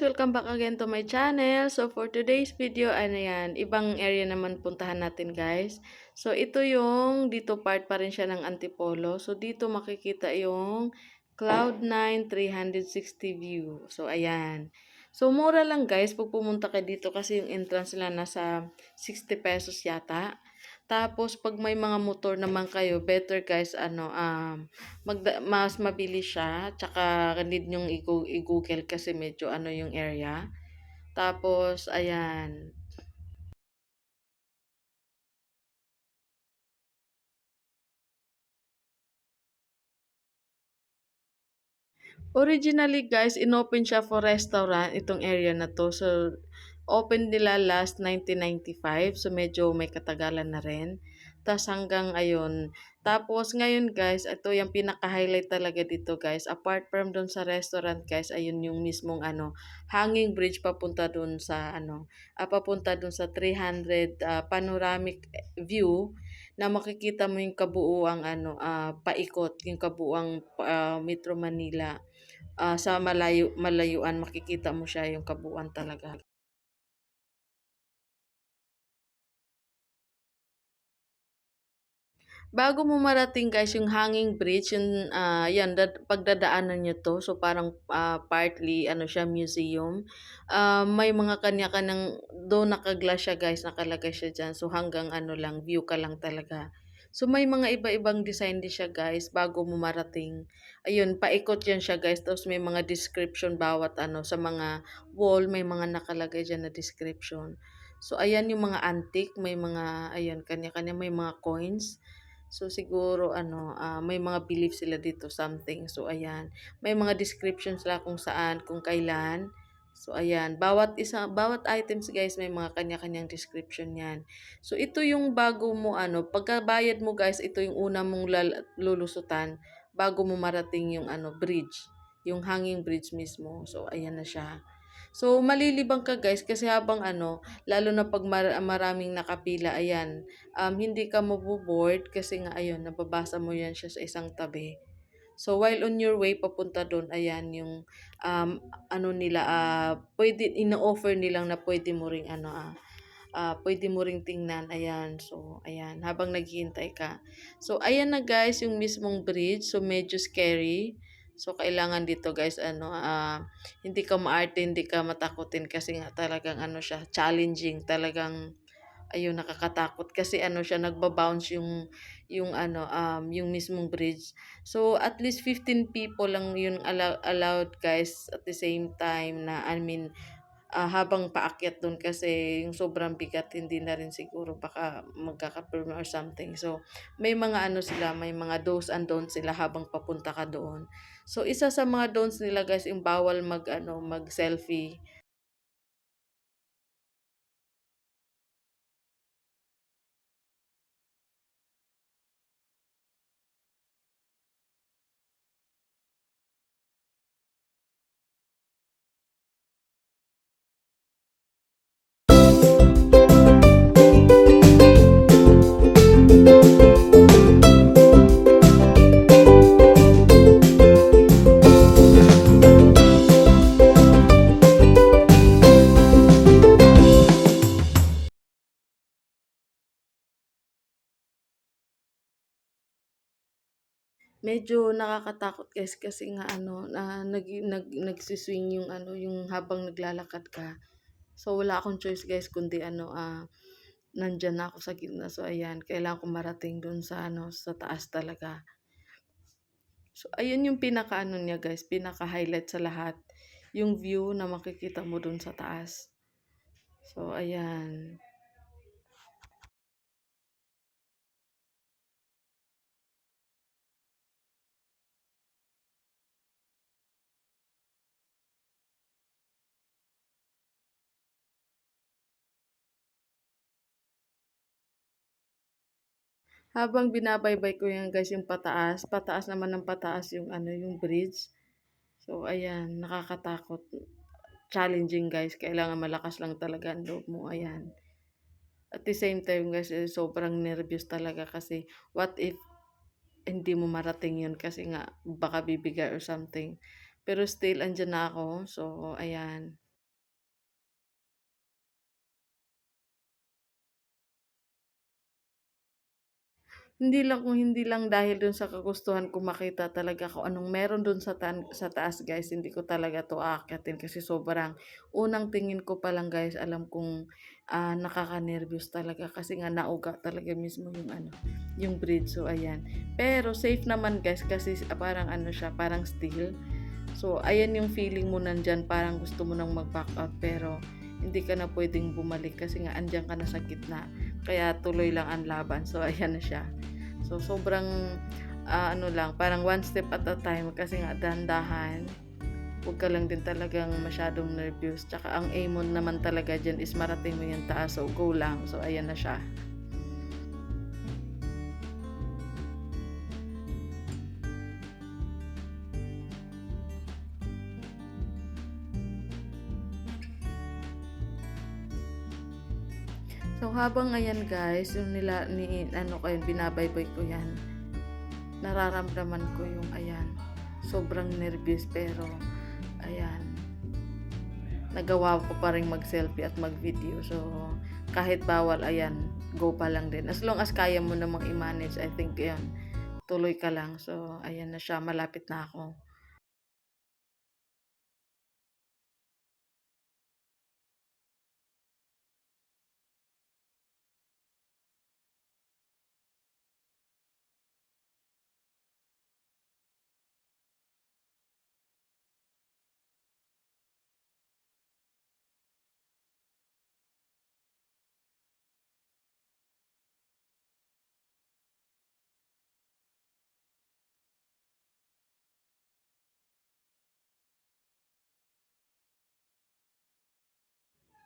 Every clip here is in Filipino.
Welcome back again to my channel. So for today's video, ano yan, ibang area naman puntahan natin guys. So ito yung, dito part pa rin siya ng Antipolo. So dito makikita yung Cloud9 360 view. So ayan. So mura lang guys pag pumunta ka dito kasi yung entrance nila nasa 60 pesos yata. Tapos pag may mga motor naman kayo, better guys ano um magda mas mabilis siya, tsaka need niyong igo i-Google kasi medyo ano yung area. Tapos ayan. Originally guys, inopen siya for restaurant itong area na 'to. So open nila last 1995, so medyo may katagalan na rin. Tas hanggang ayun, tapos ngayon guys, ito yung pinaka-highlight talaga dito guys, apart from dun sa restaurant guys, ayun yung mismong ano, hanging bridge papunta dun sa ano, ah, papunta dun sa 300 ah, panoramic view na makikita mo yung kabuuang ano, ah, paikot, yung kabuuang ah, Metro Manila. Ah, sa malayo malayuan makikita mo siya yung kabuuan talaga. Bago mo marating guys yung hanging bridge, yung, ah, yan dad pagdadaanan niyo 'to. So parang, ah, partly ano siya museum. Ah, may mga kanya-kanyang though naka-glass siya guys, nakalagay siya diyan. So hanggang ano lang, view ka lang talaga. So may mga iba-ibang design din siya guys bago mo marating. Ayun, paikot yan siya guys. Tapos may mga description bawat ano, sa mga wall may mga nakalagay diyan na description. So ayan yung mga antique, may mga ayan kanya-kanya, may mga coins. So siguro ano, ah, may mga belief sila dito something. So ayan, may mga description sila kung saan, kung kailan. So ayan, bawat isa bawat items guys may mga kanya-kanyang description 'yan. So ito yung bago mo ano, pagkabayad mo guys, ito yung una mong lal lulusutan bago mo marating yung ano, bridge, yung hanging bridge mismo. So ayan na siya. So malilibang ka guys kasi habang ano, lalo na pag mar maraming nakapila, ayan, um, hindi ka mabo-bored kasi nga ayun, nababasa mo yan siya sa isang tabi. So while on your way papunta dun, ayan yung um, ano nila, ah, pwede ino-offer nilang na pwede mo ring ano, ah, ah, pwede mo ring tingnan, ayan. So ayan, habang naghihintay ka. So ayan na guys yung mismong bridge, so medyo scary. So kailangan dito guys ano, ah, hindi ka maarte, hindi ka matakutin kasi nga talagang ano siya, challenging, talagang ayun nakakatakot kasi ano siya nagba-bounce yung yung ano, um, yung mismong bridge. So at least 15 people lang yun allow allowed guys at the same time na I mean, ah, habang paakyat dun kasi yung sobrang bigat hindi na rin siguro baka magkaka-burn or something. So may mga ano sila, may mga do's and don'ts sila habang papunta ka doon. So isa sa mga don'ts nila guys yung bawal mag-ano, mag-selfie. Medyo nakakatakot guys kasi nga ano, na nag nag nagsi-swing yung ano, yung habang naglalakad ka. So wala akong choice guys kundi ano, ah, nandiyan na ako sa gitna. So ayan, kailangan ko marating dun sa ano, sa taas talaga. So ayun yung pinaka-ano niya guys, pinaka-highlight sa lahat, yung view na makikita mo dun sa taas. So ayan. Habang binabaybay ko yan guys yung pataas, pataas naman ng pataas yung ano, yung bridge. So ayan, nakakatakot. Challenging guys, kailangan malakas lang talaga ang loob mo, ayan. At the same time guys, eh, sobrang nervyos talaga kasi what if hindi mo marating yun kasi nga baka bibigay or something. Pero still andiyan na ako. So, ayan. Hindi lang kung hindi lang dahil dun sa kagustuhan ko makita talaga kung anong meron dun sa tan sa taas guys, hindi ko talaga 'to aakyatin kasi sobrang unang tingin ko pa lang guys alam kong, ah, nakakanerbiyos talaga kasi nga nauga talaga mismo yung ano, yung bridge. So ayan. Pero safe naman guys kasi parang ano siya, parang steel. So ayan yung feeling mo nandiyan parang gusto mo ng mag-back out pero hindi ka na puwedeng bumalik kasi nga andiyan ka na sa gitna. Kaya tuloy lang ang laban. So ayan na siya. So, sobrang, ah, ano lang, parang one step at a time kasi nga dahan-dahan. Huwag ka lang din talagang masyadong nervous. Tsaka ang aim mo naman talaga diyan is marating mo yung taas. So, go lang. So, ayan na siya. Habang ayan guys, yung nila, ni, ano ko yun, ko yan. Nararamdaman ko yung ayan. Sobrang nervous pero ayan. Nagawa ko pa rin mag-selfie at mag-video. So, kahit bawal, ayan, go pa lang din. As long as kaya mo namang i-manage, I think yun, tuloy ka lang. So, ayan na siya, malapit na ako.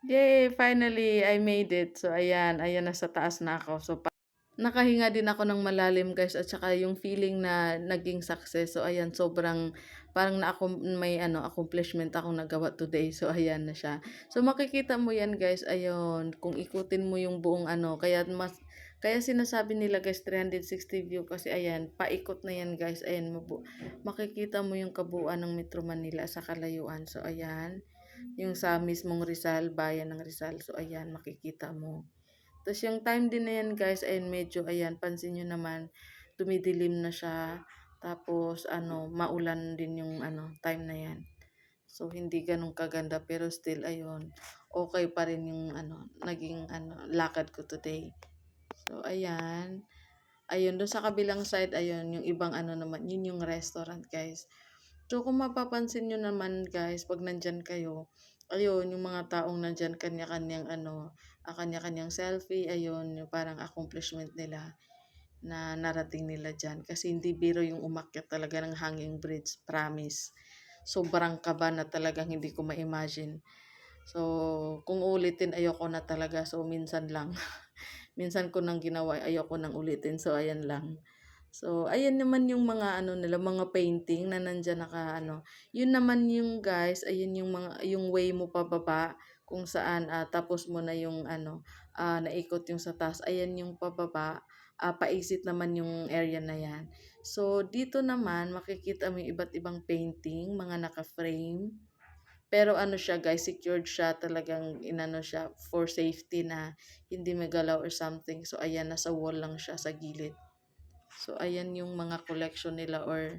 Yay! Finally, I made it. So, ayan, ayan, nasa taas na ako. So, pa nakahinga din ako ng malalim guys at saka yung feeling na naging success. So, ayan, sobrang parang na ako may ano accomplishment akong nagawa today. So, ayan na siya. So, makikita mo yan guys. Ayun, kung ikutin mo yung buong ano, kaya mas kaya sinasabi nila guys 360 view kasi ayan, paikot na yan guys. Ayan, mabu makikita mo yung kabuuan ng Metro Manila sa kalayuan. So, ayan. Yung sa mismong Rizal, bayan ng Rizal. So, ayan, makikita mo. Tapos yung time din na yan guys, ayan, medyo, ayan, pansin nyo naman, dumidilim na siya. Tapos, ano, maulan din yung, ano, time na yan. So, hindi ganun kaganda, pero still, ayun, okay pa rin yung, ano, naging, ano, lakad ko today. So, ayan. Ayun, doon sa kabilang side, ayun, yung ibang, ano naman, yun yung restaurant, guys. So, kung mapapansin nyo naman guys, pag nandyan kayo, ayun, yung mga taong nandyan, kanya-kanyang ano, ah, kanya-kanyang selfie, ayun, yung parang accomplishment nila na narating nila dyan. Kasi hindi biro yung umakyat talaga ng hanging bridge, promise. Sobrang kaba na talagang hindi ko ma-imagine. So, kung ulitin, ayoko na talaga. So, minsan lang. minsan ko nang ginawa, ayoko nang ulitin. So, ayan lang. So, ayan naman yung mga ano nila, mga painting na nandiyan naka-ano. Yun naman yung guys, ayun yung mga yung way mo pababa kung saan ah, tapos mo na yung ano, ah, naikot yung sa taas. Ayan yung pababa, ah, paisit naman yung area na yan. So, dito naman makikita mo yung iba't ibang painting, mga naka-frame. Pero ano siya guys, secured siya talagang inano siya for safety na hindi magalaw or something. So, ayan, nasa wall lang siya sa gilid. So, ayan yung mga collection nila or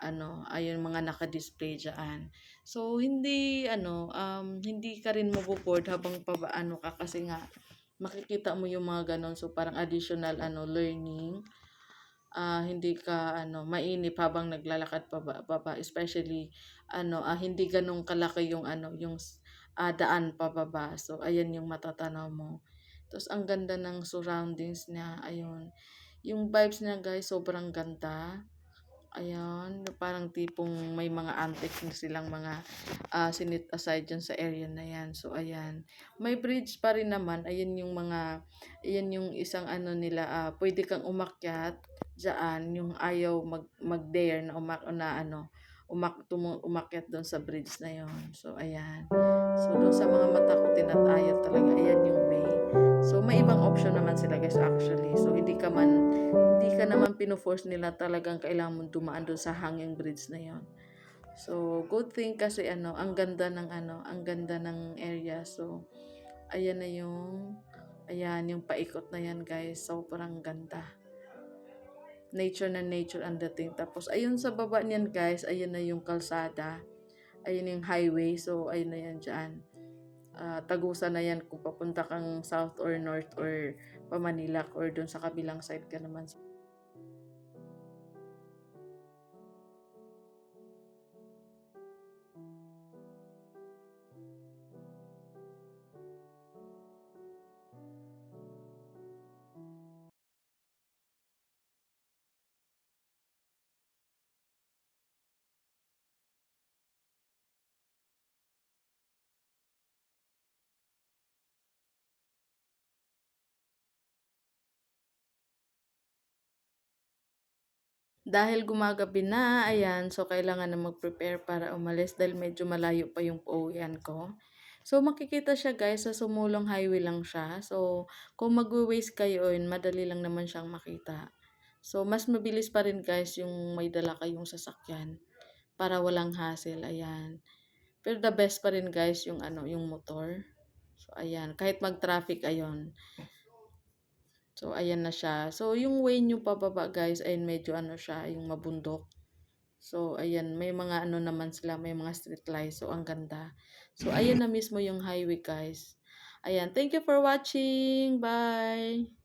ano, ayun mga naka-display diyan. So, hindi ano, um, hindi ka rin mabo-bored habang pabaano ka kasi nga makikita mo yung mga ganon. So, parang additional ano, learning. Ah, hindi ka ano, mainip habang naglalakad paba, paba, especially ano, ah, hindi ganun kalaki yung ano, yung ah, daan pababa. So, ayan yung matatanaw mo. Tapos, ang ganda ng surroundings niya. Ayun. Yung vibes niya guys, sobrang ganda. Ayan, parang tipong may mga antiques na silang mga ah, sinit aside dyan sa area na yan. So, ayan. May bridge pa rin naman. Ayan yung mga, ayan yung isang ano nila, ah, pwede kang umakyat dyan. Yung ayaw mag, mag-dare na, umak, na ano, umak, tumu, umakyat doon sa bridge na yon So, ayan. So, doon sa mga mata ko, tinatayot talaga. Ayan yung option naman sila guys actually. So, hindi ka man, hindi ka naman pino-force nila talagang kailangan mong dumaan doon sa hanging bridge na yon. So, good thing kasi ano, ang ganda ng ano, ang ganda ng area. So, ayan na yung, ayan, yung paikot na yan guys. Sobrang ganda. Nature na nature ang dating. Tapos, ayun sa baba niyan guys, ayun na yung kalsada. Ayun yung highway. So, ayun na yan dyan. Ah, tagusan na yan kung papunta kang south or north or pa Manila or dun sa kabilang side ka naman. Dahil gumagabi na, ayan, so kailangan na mag-prepare para umalis dahil medyo malayo pa yung pauwian ko. So makikita siya guys sa sumulong highway lang siya. So kung magwe-waste kayo yun, madali lang naman siyang makita. So mas mabilis pa rin guys yung may dala kayong sasakyan para walang hassle, ayan. Pero the best pa rin guys yung ano, yung motor. So ayan, kahit mag-traffic ayon. So, ayan na siya. So, yung way nyo pababa guys, ay medyo ano siya, yung mabundok. So, ayan, may mga ano naman sila, may mga street lights. So, ang ganda. So, ayan na mismo yung highway guys. Ayan, thank you for watching. Bye!